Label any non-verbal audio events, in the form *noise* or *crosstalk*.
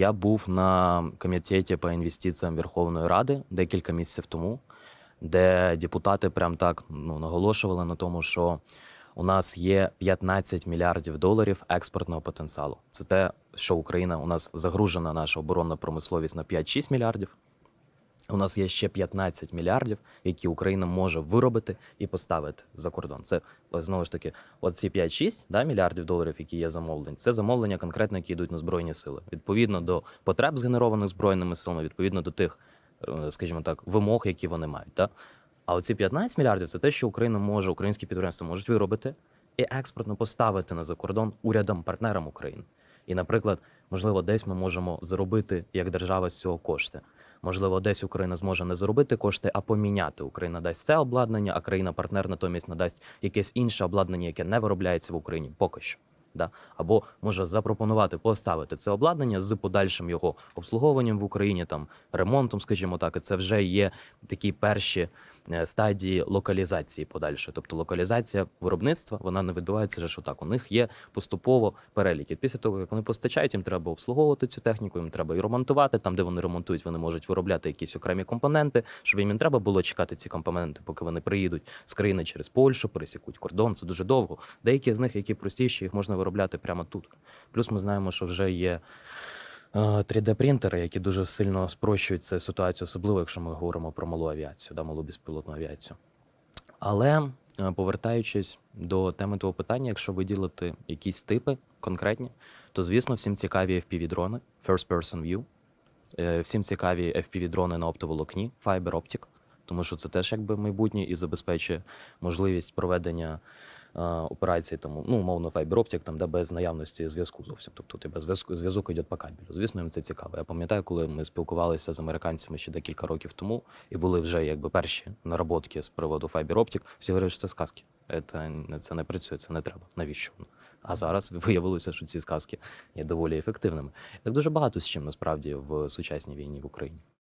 Я був на комітеті по інвестиціям Верховної Ради декілька місяців тому, де депутати прям так ну, наголошували на тому, що у нас є 15 мільярдів доларів експортного потенціалу. Це те, що Україна у нас загружена наша оборонна промисловість на 5-6 мільярдів. У нас є ще 15 мільярдів, які Україна може виробити і поставити за кордон. Це знову ж таки, от ці 5-6 да, мільярдів доларів, які є замовлень, це замовлення конкретно, які йдуть на збройні сили. Відповідно до потреб, згенерованих збройними силами, відповідно до тих, е, скажімо так, вимог, які вони мають. Да? А оці 15 мільярдів це те, що Україна може, українські підприємства можуть виробити і експортно поставити на закордон урядам, партнерам України. І, наприклад, можливо, десь ми можемо заробити як держава з цього кошти. Можливо, десь Україна зможе не заробити кошти, а поміняти. Україна дасть це обладнання, а країна-партнер натомість надасть якесь інше обладнання, яке не виробляється в Україні поки що. Да? Або може запропонувати поставити це обладнання з подальшим його обслуговуванням в Україні, там ремонтом, скажімо так, і це вже є такі перші стадії локалізації подальшої. Тобто локалізація виробництва вона не відбувається ж отак. У них є поступово перелік. І після того, як вони постачають, їм треба обслуговувати цю техніку, їм треба і ремонтувати. Там, де вони ремонтують, вони можуть виробляти якісь окремі компоненти, щоб їм не треба було чекати ці компоненти, поки вони приїдуть з країни через Польщу, пересікуть кордон. Це дуже довго. Деякі з них, які простіші, їх можна виробляти прямо тут. Плюс ми знаємо, що вже є. 3D-принтери, які дуже сильно спрощують цю ситуацію, особливо якщо ми говоримо про малу авіацію, да, малу безпілотну авіацію. Але е, повертаючись до теми того питання, якщо виділити якісь типи конкретні, то звісно всім цікаві FPV-дрони, First Person View, Е, всім цікаві FPV-дрони на оптоволокні, Fiber Optic, тому що це теж якби майбутнє і забезпечує можливість проведення е, операцій, тому, ну, умовно, Optic, там, де без наявності зв'язку зовсім. Тобто тебе зв'язку, зв'язок йде по кабелю. Звісно, їм це цікаво. Я пам'ятаю, коли ми спілкувалися з американцями ще декілька років тому, і були вже якби перші наработки з приводу Optic, всі говорять, що це сказки. Це, це не працює, це не треба. Навіщо воно? А зараз *laughs* виявилося, що ці сказки є доволі ефективними. Так дуже багато з чим насправді в сучасній війні в Україні.